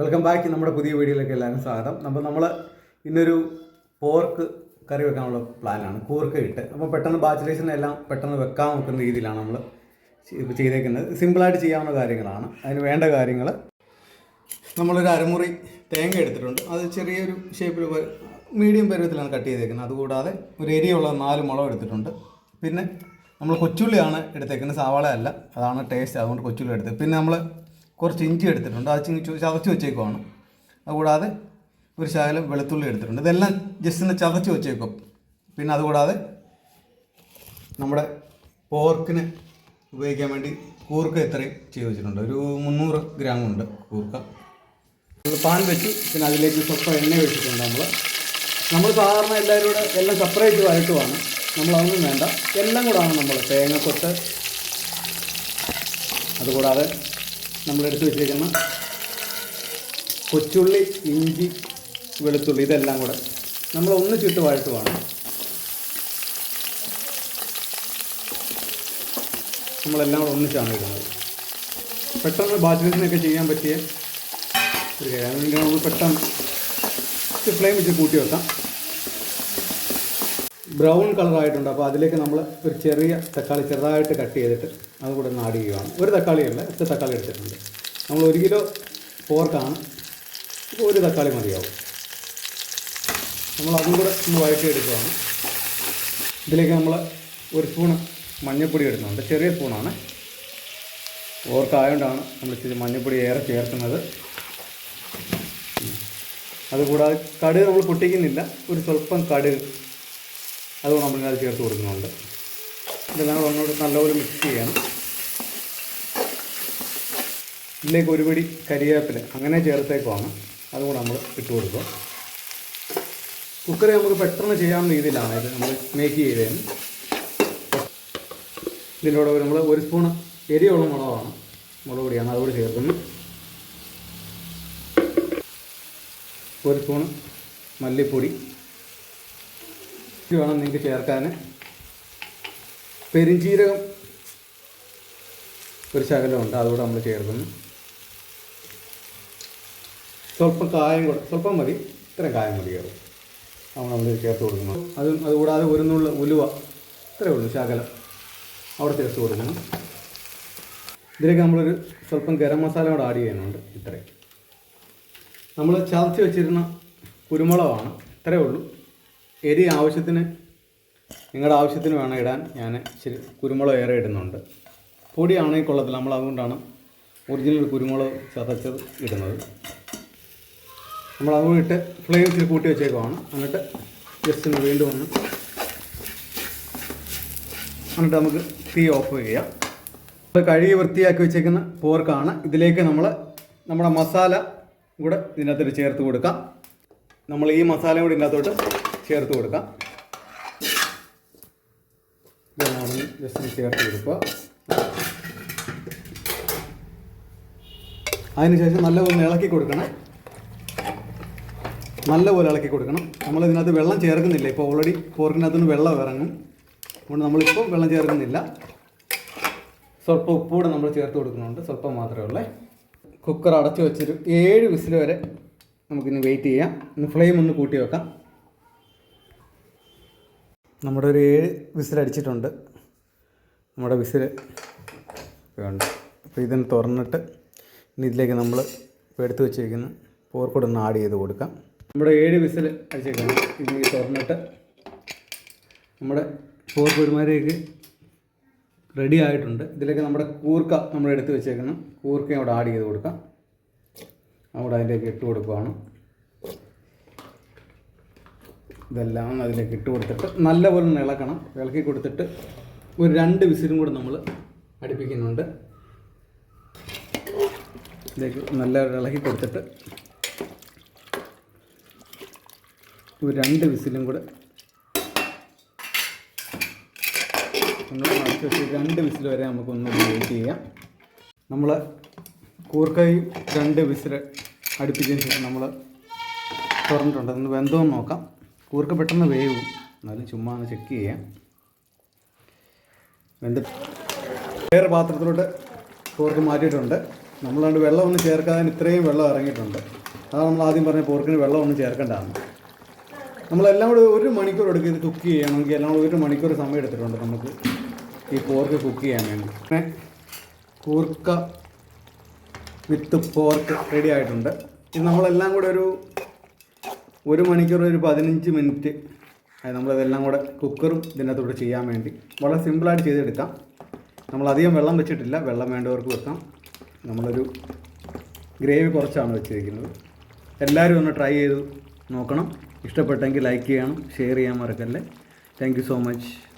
Welcome back നമ്മുടെ പുതിയ വീഡിയോയിലേക്ക് എല്ലാവരും സ്വാഗതം. അപ്പോൾ നമ്മൾ ഇന്നൊരു പോർക്ക് കറി വെക്കാനുള്ള പ്ലാനാണ്. കൂർക്ക ഇട്ട്. അപ്പോൾ പെട്ടെന്ന് ബാച്ചിലേഴ്സിനെ എല്ലാം പെട്ടെന്ന് വെക്കാൻ നോക്കുന്ന രീതിയിലാണ് നമ്മൾ ചെയ്തേക്കുന്നത്. സിമ്പിളായിട്ട് ചെയ്യാവുന്ന കാര്യങ്ങളാണ്. അതിന് വേണ്ട കാര്യങ്ങൾ നമ്മളൊരു അരമുറി തേങ്ങ എടുത്തിട്ടുണ്ട്. അത് ചെറിയൊരു ഷേപ്പിൽ മീഡിയം പരുവത്തിലാണ് കട്ട് ചെയ്തേക്കുന്നത്. അതുകൂടാതെ ഒരു എരിയുള്ള നാല് മുളക് എടുത്തിട്ടുണ്ട്. പിന്നെ നമ്മൾ കൊച്ചുള്ളിയാണ് എടുത്തേക്കുന്നത്. സവാള അല്ല. അതാണ് ടേസ്റ്റ് അതുകൊണ്ട് കൊച്ചുള്ളി എടുത്തത്. പിന്നെ നമ്മൾ കുറച്ച് ഇഞ്ചി എടുത്തിട്ടുണ്ട്. അത് ചതച്ച് വെച്ചേക്കുവാണ്. അതുകൂടാതെ ഒരു ശകലം വെളുത്തുള്ളി എടുത്തിട്ടുണ്ട്. ഇതെല്ലാം ജസ്റ്റ് ഒന്ന് ചതച്ച് വെച്ചേക്കും. പിന്നെ അതുകൂടാതെ നമ്മുടെ പോർക്കിന് ഉപയോഗിക്കാൻ വേണ്ടി കൂർക്ക ഇത്രയും ചെയ്ത് വെച്ചിട്ടുണ്ട്. ഒരു മുന്നൂറ് ഗ്രാം ഉണ്ട് കൂർക്ക. നമ്മൾ പാൻ വെച്ച് പിന്നെ അതിലേക്ക് സ്വപ്പം എണ്ണ വെച്ചിട്ടുണ്ട് നമ്മൾ നമ്മൾ സാധാരണ എല്ലാവരും കൂടെ എല്ലാം സെപ്പറേറ്റ് വരട്ടുമാണ് നമ്മളതൊന്നും വേണ്ട. എല്ലാം കൂടാണ് നമ്മൾ തേങ്ങക്കൊട്ട് അതുകൂടാതെ നമ്മളെടുത്ത് വെച്ചിരിക്കുന്ന കൊച്ചുള്ളി ഇഞ്ചി വെളുത്തുള്ളി ഇതെല്ലാം കൂടെ നമ്മൾ ഒന്ന് ചുട്ട് വഴട്ടുവാണ് നമ്മളെല്ലാം കൂടെ ഒന്നിച്ചാണ് ഇടുന്നത്. പെട്ടെന്ന് ബാച്ചിലേഴ്സിനൊക്കെ ചെയ്യാൻ പറ്റിയ ഒരു കാര്യം നമുക്ക് പെട്ടെന്ന് ഫ്ലെയിം വെച്ച് കൂട്ടി വെക്കാം. ബ്രൗൺ കളറായിട്ടുണ്ട്. അപ്പോൾ അതിലേക്ക് നമ്മൾ ഒരു ചെറിയ തക്കാളി ചെറുതായിട്ട് കട്ട് ചെയ്തിട്ട് അത് കൂടെ ഒന്ന് ആഡ് ചെയ്യുകയാണ് ഒരു തക്കാളിയല്ല ഒറ്റ തക്കാളി എടുത്തിട്ടുണ്ട്. നമ്മൾ ഒരു കിലോ പോർക്കാണ്. ഇപ്പോൾ ഒരു തക്കാളി മതിയാവും. നമ്മൾ അതും കൂടെ ഒന്ന് വഴറ്റി എടുക്കുകയാണ് ഇതിലേക്ക് നമ്മൾ ഒരു സ്പൂൺ മഞ്ഞൾപ്പൊടി ഇടുന്നുണ്ട്. ചെറിയ സ്പൂണാണ്. ഓർക്കായതുകൊണ്ടാണ് നമ്മൾ ഇച്ചിരി മഞ്ഞൾപ്പൊടി ഏറെ ചേർക്കുന്നത്. അതുകൂടാതെ കടുക് നമ്മൾ പൊട്ടിക്കുന്നില്ല. ഒരു സ്വല്പം കടുക് നമ്മൾ ഇങ്ങനെ ചേർത്ത് കൊടുക്കുന്നുണ്ട്. ഇതെല്ലാം കൂടെ ഒന്നുകൂടി നല്ലപോലെ മിക്സ് ചെയ്യണം. ഇതിലേക്ക് ഒരു പിടി കരിവേപ്പില അങ്ങനെ ചേർത്തേക്കുവാണ്. അതുകൂടെ നമ്മൾ ഇട്ട് കൊടുക്കുക. കുക്കറി നമുക്ക് പെട്ടെന്ന് ചെയ്യാൻ രീതിയിലാണ് ഇത് നമ്മൾ മേക്ക് ചെയ്തതിന് ഇതിലൂടെ നമ്മൾ ഒരു സ്പൂണ് എരിയുള്ള മുളകാണ് മുളക് പൊടിയാണ് അതുകൂടി ചേർക്കുന്നു. ഒരു സ്പൂണ് മല്ലിപ്പൊടി ഇത് വേണം നിങ്ങൾക്ക് ചേർക്കാൻ പെരിഞ്ചീരകം ഒരു ശകലമുണ്ട് അതുകൂടെ നമ്മൾ ചേർക്കുന്നു. സ്വല്പം കായം കൂടെ സ്വല്പം മതി ഇത്രയും കായം മതി കയറും അത് നമ്മൾ ചേർത്ത് കൊടുക്കുന്നു. അതും അതുകൂടാതെ ഒരു നുള്ള ഉലുവ ഇത്രയേ ഉള്ളൂ ശകലം. അവിടെ ചേർത്ത് കൊടുക്കുന്നു. ഇതിലേക്ക് നമ്മളൊരു സ്വല്പം ഗരം മസാല കൂടെ ആഡ് ചെയ്യുന്നുണ്ട് ഇത്രയും. നമ്മൾ ചതച്ച് വെച്ചിരുന്ന കുരുമുളകാണ് ഇത്രയേ ഉള്ളൂ. എരി ആവശ്യത്തിന് നിങ്ങളുടെ ആവശ്യത്തിന് വേണം ഇടാൻ ഞാൻ ഇച്ചിരി കുരുമുളക് ഏറെ ഇടുന്നുണ്ട്. പൊടിയാണെങ്കിൽ കൊള്ളത്തില്ല നമ്മൾ അതുകൊണ്ടാണ് ഒറിജിനൽ കുരുമുളക് ചതച്ചത് ഇടുന്നത്. നമ്മൾ അതുകൊണ്ട് ഇട്ട് ഫ്ലെയിം ഇച്ചിരി കൂട്ടി വെച്ചേക്കുവാണ്. എന്നിട്ട് ജസ്റ്റ് വീണ്ടും ഒന്ന് എന്നിട്ട് നമുക്ക് തീ ഓഫ് ചെയ്യാം. അത് കഴുകി വൃത്തിയാക്കി വെച്ചേക്കുന്ന പോർക്കാണ്. ഇതിലേക്ക് നമ്മൾ നമ്മുടെ മസാല കൂടെ ഇതിനകത്തോട്ട് ചേർത്ത് കൊടുക്കാം. നമ്മൾ ഈ മസാല കൂടി ഇതിനകത്തോട്ട് ചേർത്ത് കൊടുക്കാം. ഇതെല്ലാം ജസ്റ്റ് ചേർത്ത് കൊടുക്കുക. അതിനുശേഷം നല്ലപോലെ ഇളക്കി കൊടുക്കണം. നല്ലപോലെ ഇളക്കി കൊടുക്കണം. നമ്മൾ ഇതിനകത്ത് വെള്ളം ചേർക്കുന്നില്ല. ഇപ്പോൾ ഓൾറെഡി പോർക്കിനകത്ത് നിന്ന് വെള്ളം ഇറങ്ങും. അതുകൊണ്ട് നമ്മളിപ്പോൾ വെള്ളം ചേർക്കുന്നില്ല. സ്വല്പം ഉപ്പൂടെ നമ്മൾ ചേർത്ത് കൊടുക്കുന്നുണ്ട്. സ്വല്പം മാത്രമേ ഉള്ളേ. കുക്കർ അടച്ചു വെച്ചൊരു ഏഴ് വിസിൽ വരെ നമുക്കിന്ന് വെയിറ്റ് ചെയ്യാം. ഇന്ന് ഫ്ലെയിം ഒന്ന് കൂട്ടി വെക്കാം. നമ്മുടെ ഒരു ഏഴ് വിസിൽ അടിച്ചിട്ടുണ്ട്. നമ്മുടെ വിസിൽ വേണ്ട. അപ്പോൾ ഇതിന് തുറന്നിട്ട് ഇനി ഇതിലേക്ക് നമ്മൾ എടുത്ത് വെച്ചിരിക്കുന്ന പോർക്കൂടെ ഒന്ന് ആഡ് ചെയ്ത് കൊടുക്കാം. നമ്മുടെ ഏഴ് വിസിൽ അടിച്ചേക്കാം ഇനി തുറന്നിട്ട് നമ്മുടെ പോർക്ക് റെഡി ആയിട്ടുണ്ട്. ഇതിലേക്ക് നമ്മുടെ കൂർക്ക നമ്മൾ എടുത്ത് വെച്ചേക്കണം കൂർക്കയും അവിടെ ആഡ് ചെയ്ത് കൊടുക്കാം. അവിടെ അതിലേക്ക് ഇട്ട് കൊടുക്കുകയാണ് ഇതെല്ലാം അതിലേക്ക് ഇട്ട് കൊടുത്തിട്ട് നല്ലപോലെ ഒന്ന് ഇളക്കണം ഇളക്കി കൊടുത്തിട്ട് ഒരു രണ്ട് വിസിലും കൂടെ നമ്മൾ അടുപ്പിക്കുന്നുണ്ട്. ഇതിലേക്ക് നല്ല ഇളക്കി കൊടുത്തിട്ട് ഒരു രണ്ട് വിസിലും കൂടെ രണ്ട് വിസിൽ വരെ നമുക്കൊന്ന് വെയിറ്റ് ചെയ്യാം. നമ്മൾ കൂർക്കയും രണ്ട് വിസിൽ അടുപ്പിച്ചതിന് ശേഷം നമ്മൾ തുറന്നിട്ടുണ്ട്. ഒന്ന് വെന്തോന്ന് നോക്കാം. കൂർക്ക പെട്ടെന്ന് വേവും. എന്നാലും ചുമ്മാ ഒന്ന് ചെക്ക് ചെയ്യാം. രണ്ട് വേറെ പാത്രത്തിലോട്ട് പോർക്ക് മാറ്റിയിട്ടുണ്ട്. നമ്മളാണ്ട് വെള്ളം ഒന്നും ചേർക്കാതെ ഇത്രയും വെള്ളം ഇറങ്ങിയിട്ടുണ്ട്. അതാണ് നമ്മൾ ആദ്യം പറഞ്ഞ പോർക്കിന് വെള്ളം ഒന്നും ചേർക്കേണ്ടതാണ് നമ്മളെല്ലാം കൂടെ ഒരു മണിക്കൂർ എടുക്കും ഇത് കുക്ക് ചെയ്യണമെങ്കിൽ എല്ലാം കൂടെ ഒരു മണിക്കൂർ സമയം എടുത്തിട്ടുണ്ട് നമുക്ക് ഈ പോർക്ക് കുക്ക് ചെയ്യാൻ വേണ്ടി. പിന്നെ കൂർക്ക വിത്ത് പോർക്ക് റെഡി ആയിട്ടുണ്ട്. ഇത് നമ്മളെല്ലാം കൂടെ ഒരു ഒരു മണിക്കൂർ ഒരു പതിനഞ്ച് മിനിറ്റ്. നമ്മളിതെല്ലാം കൂടെ കുക്കറും ഇതിനകത്തോട്ട് ചെയ്യാൻ വേണ്ടി വളരെ സിമ്പിളായിട്ട് ചെയ്തെടുക്കാം. നമ്മളധികം വെള്ളം വെച്ചിട്ടില്ല. വെള്ളം വേണ്ടവർക്ക് വെക്കാം. നമ്മളൊരു ഗ്രേവി കുറച്ചാണ് വെച്ചിരിക്കുന്നത്. എല്ലാവരും ഒന്ന് ട്രൈ ചെയ്ത് നോക്കണം. ഇഷ്ടപ്പെട്ടെങ്കിൽ ലൈക്ക് ചെയ്യണം. ഷെയർ ചെയ്യാൻ മറക്കല്ലേ. Thank so much